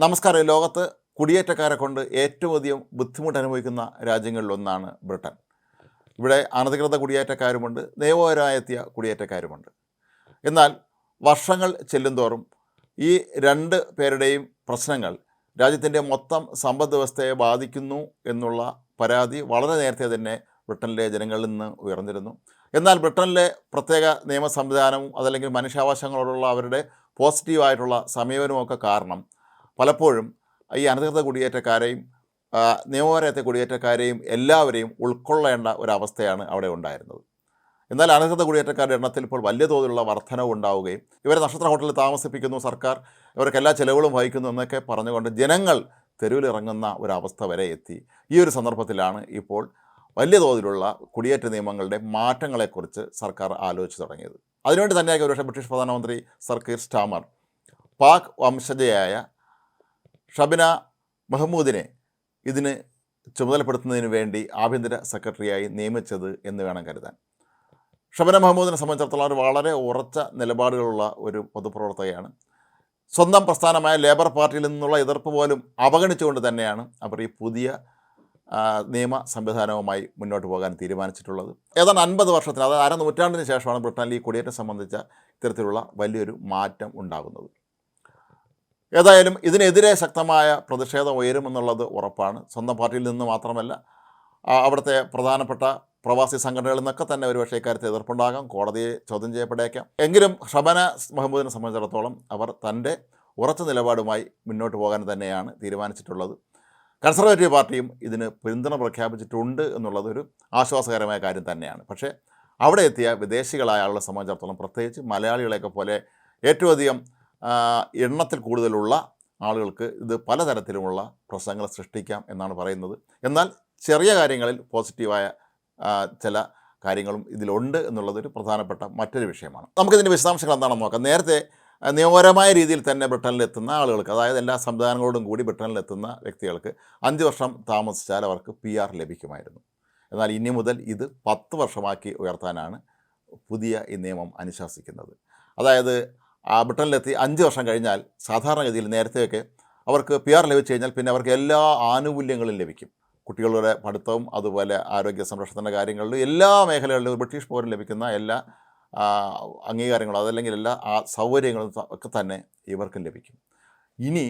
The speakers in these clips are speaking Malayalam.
നമസ്കാരം. ലോകത്ത് കുടിയേറ്റക്കാരെ കൊണ്ട് ഏറ്റവും അധികം ബുദ്ധിമുട്ട് അനുഭവിക്കുന്ന രാജ്യങ്ങളിലൊന്നാണ് ബ്രിട്ടൻ. ഇവിടെ അനധികൃത കുടിയേറ്റക്കാരുമുണ്ട് നിയമപരമായെത്തിയ കുടിയേറ്റക്കാരുമുണ്ട്. എന്നാൽ വർഷങ്ങൾ ചെല്ലുന്തോറും ഈ രണ്ട് പേരുടെയും പ്രശ്നങ്ങൾ രാജ്യത്തിന്റെ മൊത്തം സമ്പദ് വ്യവസ്ഥയെ ബാധിക്കുന്നു എന്നുള്ള പരാതി വളരെ നേരത്തെ തന്നെ ബ്രിട്ടനിലെ ജനങ്ങളിൽ നിന്ന് ഉയർന്നിരുന്നു. എന്നാൽ ബ്രിട്ടനിലെ പ്രത്യേക നിയമ സംവിധാനവും അതല്ലെങ്കിൽ മനുഷ്യാവകാശങ്ങളോടുള്ള അവരുടെ പോസിറ്റീവായിട്ടുള്ള ഒക്കെ കാരണം പലപ്പോഴും ഈ അനധികൃത കുടിയേറ്റക്കാരെയും നിയമപരത്തെ കുടിയേറ്റക്കാരെയും എല്ലാവരെയും ഉൾക്കൊള്ളേണ്ട ഒരവസ്ഥയാണ് അവിടെ ഉണ്ടായിരുന്നത്. എന്നാൽ അനധികൃത കുടിയേറ്റക്കാരുടെ എണ്ണത്തിൽ ഇപ്പോൾ വലിയ തോതിലുള്ള വർധനവ് ഉണ്ടാവുകയും ഇവരെ നക്ഷത്ര ഹോട്ടലിൽ താമസിപ്പിക്കുന്നു സർക്കാർ ഇവർക്ക് എല്ലാ ചെലവുകളും വഹിക്കുന്നു എന്നൊക്കെ പറഞ്ഞുകൊണ്ട് ജനങ്ങൾ തെരുവിലിറങ്ങുന്ന ഒരവസ്ഥ വരെ എത്തി. ഈ ഒരു സന്ദർഭത്തിലാണ് ഇപ്പോൾ വലിയ തോതിലുള്ള കുടിയേറ്റ നിയമങ്ങളുടെ മാറ്റങ്ങളെക്കുറിച്ച് സർക്കാർ ആലോചിച്ച് തുടങ്ങിയത്. അതിനുവേണ്ടി തന്നെയായിരിക്കും ഒരുപക്ഷെ ബ്രിട്ടീഷ് പ്രധാനമന്ത്രി സർ കീർ സ്റ്റാമർ പാക് വംശജയായ ഷബിന മെഹമ്മൂദിനെ ഇതിന് ചുമതലപ്പെടുത്തുന്നതിന് വേണ്ടി ആഭ്യന്തര സെക്രട്ടറിയായി നിയമിച്ചത് എന്ന് വേണം കരുതാൻ. ഷബന മെഹമ്മൂദിനെ സംബന്ധിച്ചിടത്തോളം വളരെ ഉറച്ച നിലപാടുകളുള്ള ഒരു പൊതുപ്രവർത്തകയാണ്. സ്വന്തം പ്രസ്ഥാനമായ ലേബർ പാർട്ടിയിൽ നിന്നുള്ള എതിർപ്പ് പോലും അവഗണിച്ചുകൊണ്ട് തന്നെയാണ് അവർ ഈ പുതിയ നിയമ സംവിധാനവുമായി മുന്നോട്ട് പോകാൻ തീരുമാനിച്ചിട്ടുള്ളത്. ഏതാണ്ട് അൻപത് വർഷത്തിന് അതായത് അര നൂറ്റാണ്ടിന് ശേഷമാണ് ബ്രിട്ടനിൽ ഈ കുടിയേറ്റം സംബന്ധിച്ച ഇത്തരത്തിലുള്ള വലിയൊരു മാറ്റം ഉണ്ടാകുന്നത്. ഏതായാലും ഇതിനെതിരെ ശക്തമായ പ്രതിഷേധം ഉയരുമെന്നുള്ളത് ഉറപ്പാണ്. സ്വന്തം പാർട്ടിയിൽ നിന്ന് മാത്രമല്ല അവിടുത്തെ പ്രധാനപ്പെട്ട പ്രവാസി സംഘടനകളിൽ നിന്നൊക്കെ തന്നെ ഒരുപക്ഷെ ഇക്കാര്യത്തിൽ എതിർപ്പുണ്ടാകാം. കോടതിയെ ചോദ്യം ചെയ്യപ്പെടേക്കാം. എങ്കിലും ഷബന മഹമ്മൂദിനെ സംബന്ധിച്ചിടത്തോളം അവർ തന്റെ ഉറച്ച നിലപാടുമായി മുന്നോട്ട് പോകാൻ തന്നെയാണ് തീരുമാനിച്ചിട്ടുള്ളത്. കൺസർവേറ്റീവ് പാർട്ടിയും ഇതിന് പിന്തുണ പ്രഖ്യാപിച്ചിട്ടുണ്ട് എന്നുള്ളതൊരു ആശ്വാസകരമായ കാര്യം തന്നെയാണ്. പക്ഷേ അവിടെ എത്തിയ വിദേശികളായ ആളുകളെ സംബന്ധിച്ചിടത്തോളം പ്രത്യേകിച്ച് മലയാളികളെയൊക്കെ പോലെ ഏറ്റവും അധികം എണ്ണത്തിൽ കൂടുതലുള്ള ആളുകൾക്ക് ഇത് പലതരത്തിലുമുള്ള പ്രശ്നങ്ങൾ സൃഷ്ടിക്കാം എന്നാണ് പറയുന്നത്. എന്നാൽ ചെറിയ കാര്യങ്ങളിൽ പോസിറ്റീവായ ചില കാര്യങ്ങളും ഇതിലുണ്ട് എന്നുള്ളതൊരു പ്രധാനപ്പെട്ട മറ്റൊരു വിഷയമാണ്. നമുക്കിതിന്റെ വിശദാംശങ്ങൾ എന്താണെന്ന് നോക്കാം. നേരത്തെ നിയമപരമായ രീതിയിൽ തന്നെ ബ്രിട്ടനിലെത്തുന്ന ആളുകൾക്ക് അതായത് എല്ലാ സംവിധാനങ്ങളോടും കൂടി ബ്രിട്ടനിലെത്തുന്ന വ്യക്തികൾക്ക് അഞ്ച് വർഷം താമസിച്ചാൽ അവർക്ക് പി ആർ ലഭിക്കുമായിരുന്നു. എന്നാൽ ഇനി മുതൽ ഇത് പത്ത് വർഷമാക്കി ഉയർത്താനാണ് പുതിയ ഈ നിയമം അനുശാസിക്കുന്നത്. അതായത് ആ ബ്രിട്ടനിലെത്തി അഞ്ച് വർഷം കഴിഞ്ഞാൽ സാധാരണഗതിയിൽ നേരത്തെയൊക്കെ അവർക്ക് പി ആർ ലഭിച്ചു കഴിഞ്ഞാൽ പിന്നെ അവർക്ക് എല്ലാ ആനുകൂല്യങ്ങളും ലഭിക്കും. കുട്ടികളുടെ പഠിത്തവും അതുപോലെ ആരോഗ്യ സംരക്ഷണത്തിന്റെ കാര്യങ്ങളിലും എല്ലാ മേഖലകളിലും ബ്രിട്ടീഷ് പൗരൻ ലഭിക്കുന്ന എല്ലാ അംഗീകാരങ്ങളും അതല്ലെങ്കിൽ എല്ലാ സൗകര്യങ്ങളും ഒക്കെ തന്നെ ഇവർക്കും ലഭിക്കും. ഇനി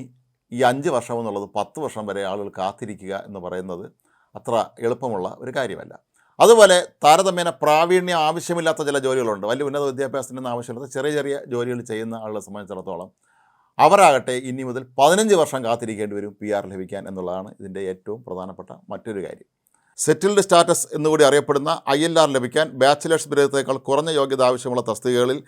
ഈ അഞ്ച് വർഷം എന്നുള്ളത് പത്ത് വർഷം വരെ ആളുകൾ കാത്തിരിക്കുക എന്ന് പറയുന്നത് അത്ര എളുപ്പമുള്ള ഒരു കാര്യമല്ല. അതുപോലെ താരതമ്യേന പ്രാവീണ്യം ആവശ്യമില്ലാത്ത ചില ജോലികളുണ്ട്. വലിയ ഉന്നത വിദ്യാഭ്യാസത്തിനൊന്നും ആവശ്യമില്ലാത്ത ചെറിയ ചെറിയ ജോലികൾ ചെയ്യുന്ന ആളുകളെ സംബന്ധിച്ചിടത്തോളം അവരാകട്ടെ ഇനി മുതൽ പതിനഞ്ച് വർഷം കാത്തിരിക്കേണ്ടി വരും പി ആർ ലഭിക്കാൻ എന്നുള്ളതാണ് ഇതിന്റെ ഏറ്റവും പ്രധാനപ്പെട്ട മറ്റൊരു കാര്യം. സെറ്റിൽഡ് സ്റ്റാറ്റസ് എന്നുകൂടി അറിയപ്പെടുന്ന ഐ എൽ ആർ ലഭിക്കാൻ ബാച്ചിലേഴ്സ് ബിരുദത്തേക്കാൾ കുറഞ്ഞ യോഗ്യത ആവശ്യമുള്ള തസ്തികകളിൽ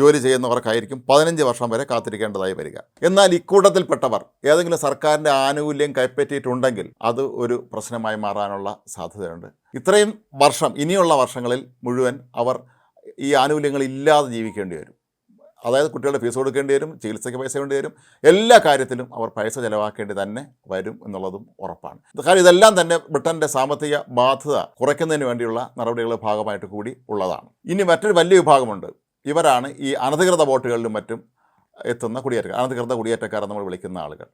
ജോലി ചെയ്യുന്നവർക്കായിരിക്കും പതിനഞ്ച് വർഷം വരെ കാത്തിരിക്കേണ്ടതായി വരിക. എന്നാൽ ഇക്കൂട്ടത്തിൽപ്പെട്ടവർ ഏതെങ്കിലും സർക്കാരിന്റെ ആനുകൂല്യം കൈപ്പറ്റിയിട്ടുണ്ടെങ്കിൽ അത് ഒരു പ്രശ്നമായി മാറാനുള്ള സാധ്യതയുണ്ട്. ഇത്രയും വർഷം ഇനിയുള്ള വർഷങ്ങളിൽ മുഴുവൻ അവർ ഈ ആനുകൂല്യങ്ങൾ ഇല്ലാതെ ജീവിക്കേണ്ടി വരും. അതായത് കുട്ടികളുടെ ഫീസ് കൊടുക്കേണ്ടി വരും ചികിത്സയ്ക്ക് പൈസ വേണ്ടി വരും എല്ലാ കാര്യത്തിലും അവർ പൈസ ചിലവാക്കേണ്ടി തന്നെ വരും എന്നുള്ളതും ഉറപ്പാണ്. കാരണം ഇതെല്ലാം തന്നെ ബ്രിട്ടന്റെ സാമ്പത്തിക ബാധ്യത കുറയ്ക്കുന്നതിന് വേണ്ടിയുള്ള നടപടികളുടെ ഭാഗമായിട്ട് കൂടി ഉള്ളതാണ്. ഇനി മറ്റൊരു വലിയ വിഭാഗമുണ്ട്. ഇവരാണ് ഈ അനധികൃത ബോട്ടുകളിലും മറ്റും എത്തുന്ന കുടിയേറ്റക്കാർ അനധികൃത കുടിയേറ്റക്കാരെ നമ്മൾ വിളിക്കുന്ന ആളുകൾ.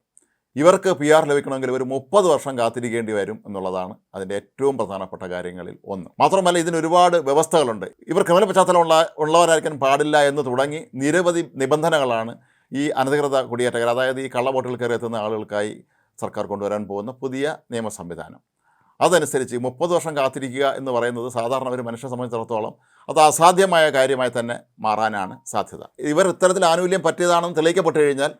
ഇവർക്ക് പി ആർ ലഭിക്കണമെങ്കിൽ ഒരു മുപ്പത് വർഷം കാത്തിരിക്കേണ്ടി വരും എന്നുള്ളതാണ് അതിന്റെ ഏറ്റവും പ്രധാനപ്പെട്ട കാര്യങ്ങളിൽ ഒന്ന്. മാത്രമല്ല ഇതിന് ഒരുപാട് വ്യവസ്ഥകളുണ്ട്. ഇവർ ക്രിമിനൽ പശ്ചാത്തലമുള്ള ഉള്ളവരായിരിക്കാൻ പാടില്ല എന്ന് തുടങ്ങി നിരവധി നിബന്ധനകളാണ് ഈ അനധികൃത കുടിയേറ്റക്കാർ അതായത് ഈ കള്ളബോട്ടിൽ കയറി എത്തുന്ന ആളുകൾക്കായി സർക്കാർ കൊണ്ടുവരാൻ പോകുന്ന പുതിയ നിയമ സംവിധാനം അതനുസരിച്ച് മുപ്പത് വർഷം കാത്തിരിക്കുക എന്ന് പറയുന്നത് സാധാരണ ഒരു മനുഷ്യനെ സംബന്ധിച്ചിടത്തോളം അത് അസാധ്യമായ കാര്യമായി തന്നെ മാറാനാണ് സാധ്യത. ഇവർ ഇത്തരത്തിൽ ആനുകൂല്യം പറ്റിയതാണെന്ന് തെളിയിക്കപ്പെട്ട് കഴിഞ്ഞാൽ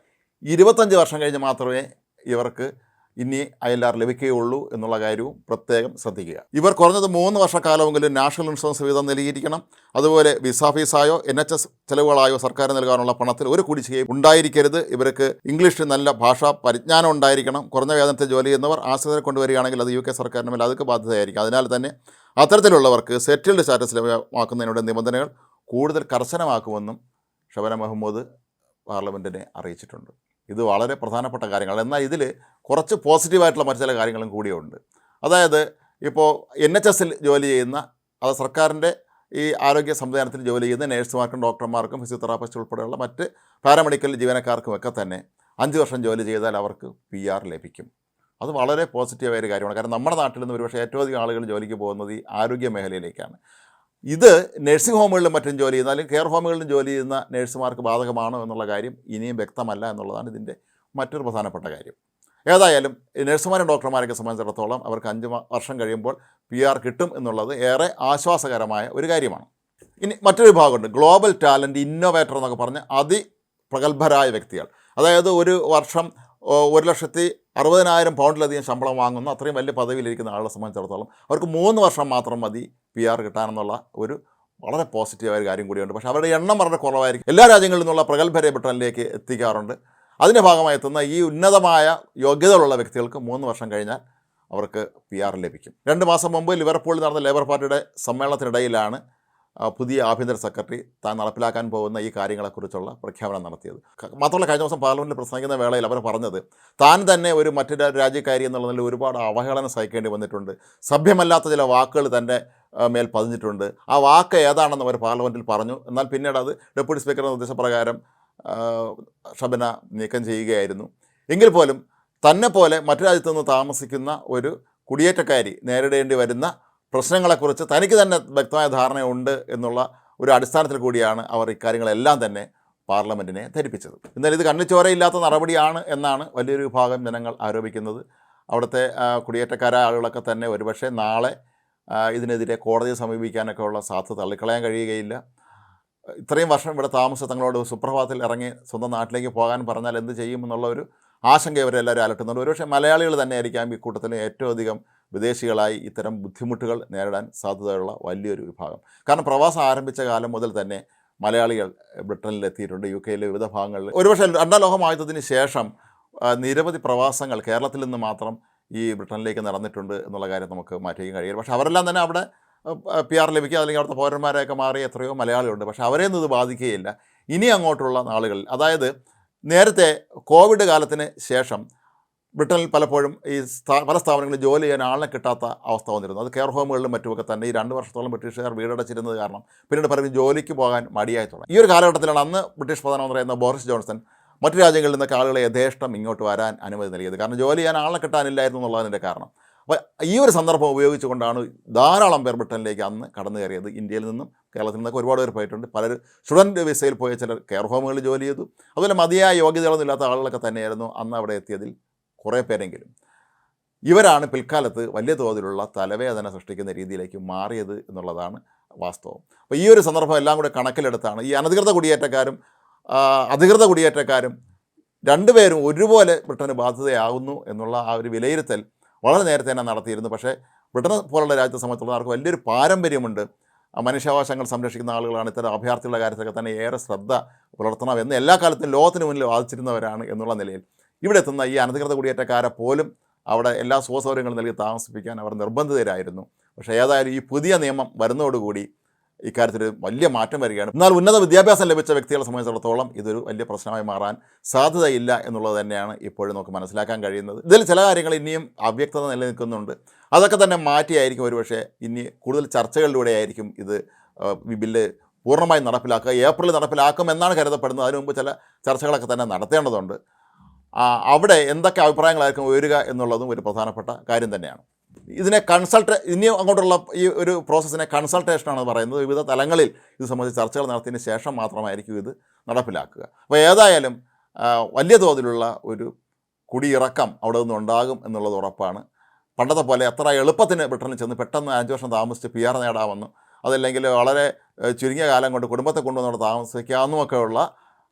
ഇരുപത്തഞ്ച് വർഷം കഴിഞ്ഞ് മാത്രമേ ഇവർക്ക് ഇനി ആർ ലഭിക്കുകയുള്ളൂ എന്നുള്ള കാര്യവും പ്രത്യേകം ശ്രദ്ധിക്കുക. ഇവർ കുറഞ്ഞത് മൂന്ന് വർഷക്കാലമെങ്കിലും നാഷണൽ ഇൻഷുറൻസ് വീതം നൽകിയിരിക്കണം. അതുപോലെ വിസ ഫീസായോ എൻ എച്ച് എസ് ചെലവുകളായോ സർക്കാർ നൽകാനുള്ള പണത്തിൽ ഒരു കുടിശ്ശികയും ഉണ്ടായിരിക്കരുത്. ഇവർക്ക് ഇംഗ്ലീഷിൽ നല്ല ഭാഷാ പരിജ്ഞാനം ഉണ്ടായിരിക്കണം. കുറഞ്ഞ വേതനത്തിൽ ജോലി ചെയ്യുന്നവർ ആശ്രിതരെ കൊണ്ടുവരികയാണെങ്കിൽ അത് യു കെ സർക്കാരിന് അതൊക്കെ ബാധ്യതയായിരിക്കും. അതിനാൽ തന്നെ അത്തരത്തിലുള്ളവർക്ക് സെറ്റിൽഡ് സ്റ്റാറ്റസ് ലഭ്യമാക്കുന്നതിനുള്ള നിബന്ധനകൾ കൂടുതൽ കർശനമാക്കുമെന്നും ഷബന മുഹമ്മദ് പാർലമെന്റിനെ അറിയിച്ചിട്ടുണ്ട്. ഇത് വളരെ പ്രധാനപ്പെട്ട കാര്യങ്ങളാണ് എന്നാൽ ഇതിൽ കുറച്ച് പോസിറ്റീവായിട്ടുള്ള മറ്റു ചില കാര്യങ്ങളും കൂടിയുണ്ട്. അതായത് ഇപ്പോൾ എൻ എച്ച് എസിൽ ജോലി ചെയ്യുന്ന അത് സർക്കാരിന്റെ ഈ ആരോഗ്യ സംവിധാനത്തിൽ ജോലി ചെയ്യുന്ന നഴ്സുമാർക്കും ഡോക്ടർമാർക്കും ഫിസിയോതെറാപ്പിസ്റ്റ് ഉൾപ്പെടെയുള്ള മറ്റ് പാരാമെഡിക്കൽ ജീവനക്കാർക്കുമൊക്കെ തന്നെ അഞ്ച് വർഷം ജോലി ചെയ്താൽ അവർക്ക് പി ആർ ലഭിക്കും. അത് വളരെ പോസിറ്റീവായ ഒരു കാര്യമാണ്. കാരണം നമ്മുടെ നാട്ടിൽ നിന്ന് ഒരുപക്ഷെ ഏറ്റവും അധികം ആളുകൾ ജോലിക്ക് പോകുന്നത് ഈ ആരോഗ്യ മേഖലയിലേക്കാണ്. ഇത് നഴ്സിംഗ് ഹോമുകളിലും മറ്റും ജോലി ചെയ്യുന്ന അല്ലെങ്കിൽ കെയർ ഹോമുകളിലും ജോലി ചെയ്യുന്ന നഴ്സുമാർക്ക് ബാധകമാണോ എന്നുള്ള കാര്യം ഇനിയും വ്യക്തമല്ല എന്നുള്ളതാണ് ഇതിന്റെ മറ്റൊരു പ്രധാനപ്പെട്ട കാര്യം. ഏതായാലും നഴ്സുമാരും ഡോക്ടർമാരൊക്കെ സംബന്ധിച്ചിടത്തോളം അവർക്ക് അഞ്ച് വർഷം കഴിയുമ്പോൾ പി ആർ കിട്ടും എന്നുള്ളത് ഏറെ ആശ്വാസകരമായ ഒരു കാര്യമാണ്. ഇനി മറ്റൊരു വിഭാഗമുണ്ട്. ഗ്ലോബൽ ടാലന്റ് ഇന്നോവേറ്റർ എന്നൊക്കെ പറഞ്ഞ് അതിപ്രഗത്ഭരായ വ്യക്തികൾ. അതായത് ഒരു വർഷം ഒരു ലക്ഷത്തി അറുപതിനായിരം പൗണ്ടിലധികം ശമ്പളം വാങ്ങുന്ന അത്രയും വലിയ പദവിയിലിരിക്കുന്ന ആളെ സംബന്ധിച്ചിടത്തോളം അവർക്ക് മൂന്ന് വർഷം മാത്രം മതി പി ആർ കിട്ടാനെന്നുള്ള ഒരു വളരെ പോസിറ്റീവായ ഒരു കാര്യം കൂടിയുണ്ട്. പക്ഷേ അവരുടെ എണ്ണം വളരെ കുറവായിരിക്കും. എല്ലാ രാജ്യങ്ങളിൽ നിന്നുള്ള പ്രഗത്ഭരെ ബ്രിട്ടനിലേക്ക് എത്തിക്കാറുണ്ട്. അതിന്റെ ഭാഗമായി എത്തുന്ന ഈ ഉന്നതമായ യോഗ്യതകളുള്ള വ്യക്തികൾക്ക് മൂന്ന് വർഷം കഴിഞ്ഞാൽ അവർക്ക് പി ആർ ലഭിക്കും. രണ്ട് മാസം മുമ്പ് ലിവർപൂളിൽ നടന്ന ലേബർ പാർട്ടിയുടെ സമ്മേളനത്തിനിടയിലാണ് പുതിയ ആഭ്യന്തര സെക്രട്ടറി താൻ നടപ്പിലാക്കാൻ പോകുന്ന ഈ കാര്യങ്ങളെക്കുറിച്ചുള്ള പ്രഖ്യാപനം നടത്തിയത്. മാത്രമല്ല കഴിഞ്ഞ ദിവസം പാർലമെന്റിൽ പ്രസംഗിക്കുന്ന വേളയിൽ അവർ പറഞ്ഞത് താൻ തന്നെ ഒരു മറ്റൊരു രാജ്യക്കാരി എന്നുള്ള നിലയിൽ ഒരുപാട് അവഹേളനം സഹിക്കേണ്ടി വന്നിട്ടുണ്ട്. സഭ്യമല്ലാത്ത ചില വാക്കുകൾ തന്റെ മേൽ പതിഞ്ഞിട്ടുണ്ട്. ആ വാക്ക് ഏതാണെന്ന് അവർ പാർലമെന്റിൽ പറഞ്ഞു. എന്നാൽ പിന്നീട് അത് ഡെപ്യൂട്ടി സ്പീക്കറുടെ നിർദ്ദേശപ്രകാരം ഷബന നീക്കം ചെയ്യുകയായിരുന്നു. എങ്കിൽ പോലും തന്നെ പോലെ മറ്റു രാജ്യത്തു നിന്ന് താമസിക്കുന്ന ഒരു കുടിയേറ്റക്കാരി നേരിടേണ്ടി വരുന്ന പ്രശ്നങ്ങളെക്കുറിച്ച് തനിക്ക് തന്നെ വ്യക്തമായ ധാരണയുണ്ട് എന്നുള്ള ഒരു അടിസ്ഥാനത്തിൽ കൂടിയാണ് അവർ ഇക്കാര്യങ്ങളെല്ലാം തന്നെ പാർലമെന്റിനെ ധരിപ്പിച്ചത്. എന്നാൽ ഇത് കണ്ണിച്ചോരയില്ലാത്ത നടപടിയാണ് എന്നാണ് വലിയൊരു വിഭാഗം ജനങ്ങൾ ആരോപിക്കുന്നത്. അവിടുത്തെ കുടിയേറ്റക്കാരായ ആളുകളൊക്കെ തന്നെ ഒരുപക്ഷെ നാളെ ഇതിനെതിരെ കോടതിയെ സമീപിക്കാനൊക്കെ ഉള്ള സാധ്യത തള്ളിക്കളയാൻ കഴിയുകയില്ല. ഇത്രയും വർഷം ഇവിടെ താമസിച്ച് തങ്ങളോട് സുപ്രഭാതത്തിൽ ഇറങ്ങി സ്വന്തം നാട്ടിലേക്ക് പോകാൻ പറഞ്ഞാൽ എന്ത് ചെയ്യും എന്നുള്ള ഒരു ആശങ്ക ഇവരെല്ലാവരും അലട്ടുന്നുണ്ട്. ഒരുപക്ഷെ മലയാളികൾ തന്നെ ആയിരിക്കാം ഈ കൂട്ടത്തിൽ ഏറ്റവും അധികം വിദേശികളായി ഇത്തരം ബുദ്ധിമുട്ടുകൾ നേരിടാൻ സാധ്യതയുള്ള വലിയൊരു വിഭാഗം. കാരണം പ്രവാസം ആരംഭിച്ച കാലം മുതൽ തന്നെ മലയാളികൾ ബ്രിട്ടനിൽ എത്തിയിട്ടുണ്ട് യു കെയിലെ വിവിധ ഭാഗങ്ങളിൽ. ഒരുപക്ഷെ രണ്ടാം ലോകമായതിന് ശേഷം നിരവധി പ്രവാസങ്ങൾ കേരളത്തിൽ നിന്ന് മാത്രം ഈ ബ്രിട്ടനിലേക്ക് നടന്നിട്ടുണ്ട് എന്നുള്ള കാര്യം നമുക്ക് മാറ്റിയും കഴിയില്ല പക്ഷേ അവരെല്ലാം തന്നെ അവിടെ പി ആർ ലഭിക്കുക അല്ലെങ്കിൽ അവിടുത്തെ പൗരന്മാരെയൊക്കെ മാറി എത്രയോ മലയാളികളുണ്ട്. പക്ഷേ അവരെയൊന്നും ഇത് ബാധിക്കുകയില്ല. ഇനി അങ്ങോട്ടുള്ള നാളുകളിൽ അതായത് നേരത്തെ കോവിഡ് കാലത്തിന് ശേഷം ബ്രിട്ടനിൽ പലപ്പോഴും ഈ പല സ്ഥാപനങ്ങളിൽ ജോലി ചെയ്യാൻ ആളിനെ കിട്ടാത്ത അവസ്ഥ വന്നിരുന്നു. അത് കെയർ ഹോമുകളിലും മറ്റുമൊക്കെ തന്നെ ഈ രണ്ട് വർഷത്തോളം ബ്രിട്ടീഷുകാർ വീടടച്ചിരുന്നത് കാരണം പിന്നീട് പലരും ജോലിക്ക് പോകാൻ മടിയായി തുടങ്ങി. ഈ ഒരു കാലഘട്ടത്തിലാണ് അന്ന് ബ്രിട്ടീഷ് പ്രധാനമന്ത്രി എന്ന ബോറിസ് ജോൺസൺ മറ്റു രാജ്യങ്ങളിൽ നിന്നൊക്കെ ആളുകളെ യഥേഷ്ടം ഇങ്ങോട്ട് വരാൻ അനുമതി നൽകിയത്. കാരണം ജോലി ചെയ്യാൻ ആളെ കിട്ടാനില്ലായിരുന്നു എന്നുള്ളതിന്റെ കാരണം. അപ്പോൾ ഈ ഒരു സന്ദർഭം ഉപയോഗിച്ചുകൊണ്ടാണ് ധാരാളം പേർ ബ്രിട്ടനിലേക്ക് അന്ന് കടന്നു കയറിയത് ഇന്ത്യയിൽ നിന്നും കേരളത്തിൽ നിന്നൊക്കെ ഒരുപാട് പേർ പോയിട്ടുണ്ട്. പലർ സ്റ്റുഡന്റ് വിസയിൽ പോയ ചിലർ കെയർ ഹോമുകളിൽ ജോലി ചെയ്തു. അതുപോലെ മതിയായ യോഗ്യതകളൊന്നും ഇല്ലാത്ത ആളുകളൊക്കെ തന്നെയായിരുന്നു അന്ന് അവിടെ എത്തിയതിൽ കുറേ പേരെങ്കിലും. ഇവരാണ് പിൽക്കാലത്ത് വലിയ തോതിലുള്ള തലവേദന സൃഷ്ടിക്കുന്ന രീതിയിലേക്ക് മാറിയത് എന്നുള്ളതാണ് വാസ്തവം. അപ്പോൾ ഈ ഒരു സന്ദർഭം എല്ലാം കൂടെ കണക്കിലെടുത്താണ് ഈ അനധികൃത കുടിയേറ്റക്കാരും അധികൃത കുടിയേറ്റക്കാരും രണ്ടുപേരും ഒരുപോലെ ബ്രിട്ടന് ബാധ്യതയാകുന്നു എന്നുള്ള ആ ഒരു വിലയിരുത്തൽ വളരെ നേരത്തെ തന്നെ നടത്തിയിരുന്നു. പക്ഷേ ബ്രിട്ടൻ പോലുള്ള രാജ്യത്തെ സംബന്ധിച്ചിടത്തോളം അവർക്ക് വലിയൊരു പാരമ്പര്യമുണ്ട്. മനുഷ്യാവകാശങ്ങൾ സംരക്ഷിക്കുന്ന ആളുകളാണ്. ഇത്തരം അഭയാർത്ഥികളുടെ കാര്യത്തിലൊക്കെ തന്നെ ഏറെ ശ്രദ്ധ പുലർത്തണം എന്ന് എല്ലാ കാലത്തും ലോകത്തിന് മുന്നിൽ വാദിച്ചിരുന്നവരാണ് എന്നുള്ള നിലയിൽ. ഇവിടെ എത്തുന്ന ഈ അനധികൃത കുടിയേറ്റക്കാരെ പോലും അവിടെ എല്ലാ സുഖസൗകര്യങ്ങളും നൽകി താമസിപ്പിക്കാൻ അവർ നിർബന്ധിതരായിരുന്നു. പക്ഷേ ഏതായാലും ഈ പുതിയ നിയമം വരുന്നതോടുകൂടി ഇക്കാര്യത്തിൽ വലിയ മാറ്റം വരികയാണ്. എന്നാൽ ഉന്നത വിദ്യാഭ്യാസം ലഭിച്ച വ്യക്തികളെ സംബന്ധിച്ചിടത്തോളം ഇതൊരു വലിയ പ്രശ്നമായി മാറാൻ സാധ്യതയില്ല എന്നുള്ളത് തന്നെയാണ് ഇപ്പോഴും നമുക്ക് മനസ്സിലാക്കാൻ കഴിയുന്നത്. ഇതിൽ ചില കാര്യങ്ങൾ ഇനിയും അവ്യക്തത നിലനിൽക്കുന്നുണ്ട്. അതൊക്കെ തന്നെ മാറ്റിയായിരിക്കും ഒരുപക്ഷെ ഇനി കൂടുതൽ ചർച്ചകളിലൂടെ ആയിരിക്കും ഇത് ബില്ല് പൂർണമായും നടപ്പിലാക്കുക. ഏപ്രിൽ നടപ്പിലാക്കും എന്നാണ് കരുതപ്പെടുന്നത്. അതിനു മുമ്പ് ചില ചർച്ചകളൊക്കെ തന്നെ നടത്തേണ്ടതുണ്ട്. അവിടെ എന്തൊക്കെ അഭിപ്രായങ്ങളായിരിക്കും ഉയരുക എന്നുള്ളതും ഒരു പ്രധാനപ്പെട്ട കാര്യം തന്നെയാണ്. ഇതിനെ കൺസൾട്ട് ഇനിയും അങ്ങോട്ടുള്ള ഈ ഒരു പ്രോസസ്സിനെ കൺസൾട്ടേഷനാണ് പറയുന്നത്. വിവിധ തലങ്ങളിൽ ഇത് സംബന്ധിച്ച് ചർച്ചകൾ നടത്തിയതിന് ശേഷം മാത്രമായിരിക്കും ഇത് നടപ്പിലാക്കുക. അപ്പോൾ ഏതായാലും വലിയ തോതിലുള്ള ഒരു കുടിയിറക്കം അവിടെ നിന്ന് ഉണ്ടാകും എന്നുള്ളത് ഉറപ്പാണ്. പണ്ടത്തെ പോലെ എത്ര എളുപ്പത്തിന് ബ്രിട്ടനിൽ ചെന്ന് പെട്ടെന്ന് അഞ്ച് വർഷം താമസിച്ച് പി ആർ നേടാമെന്നും അതല്ലെങ്കിൽ വളരെ ചുരുങ്ങിയ കാലം കൊണ്ട് കുടുംബത്തെ കൊണ്ടുവന്നവിടെ താമസിക്കാമെന്നുമൊക്കെയുള്ള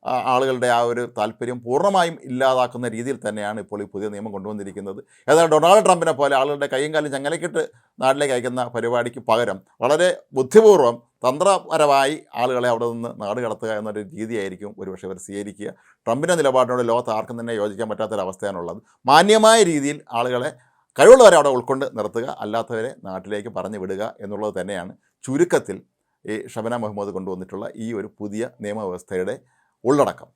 ആളുകളുടെ ആ ഒരു താല്പര്യം പൂർണമായും ഇല്ലാതാക്കുന്ന രീതിയിൽ തന്നെയാണ് ഇപ്പോൾ ഈ പുതിയ നിയമം കൊണ്ടുവന്നിരിക്കുന്നത്. ഏതായാലും ഡൊണാൾഡ് ട്രംപിനെ പോലെ ആളുകളുടെ കൈയും കാലും ചങ്ങലക്കിട്ട് നാട്ടിലേക്ക് അയക്കുന്ന പരിപാടിക്ക് പകരം വളരെ ബുദ്ധിപൂർവം തന്ത്രപരമായി ആളുകളെ അവിടെ നിന്ന് നാട് കടത്തുക എന്നൊരു രീതിയായിരിക്കും ഒരുപക്ഷെ ഇവർ സ്വീകരിക്കുക. ട്രംപിന്റെ നിലപാടിനോട് ലോകത്ത് ആർക്കും തന്നെ യോജിക്കാൻ പറ്റാത്തൊരവസ്ഥയാണുള്ളത് മാന്യമായ രീതിയിൽ ആളുകളെ കഴിവുള്ളവരെ അവിടെ ഉൾക്കൊണ്ട് നിർത്തുക അല്ലാത്തവരെ നാട്ടിലേക്ക് പറഞ്ഞു വിടുക എന്നുള്ളത് തന്നെയാണ് ചുരുക്കത്തിൽ ഈ ഷബന മുഹമ്മദ് കൊണ്ടുവന്നിട്ടുള്ള ഈ ഒരു പുതിയ നിയമവ്യവസ്ഥയുടെ உள்ளடக்கம்.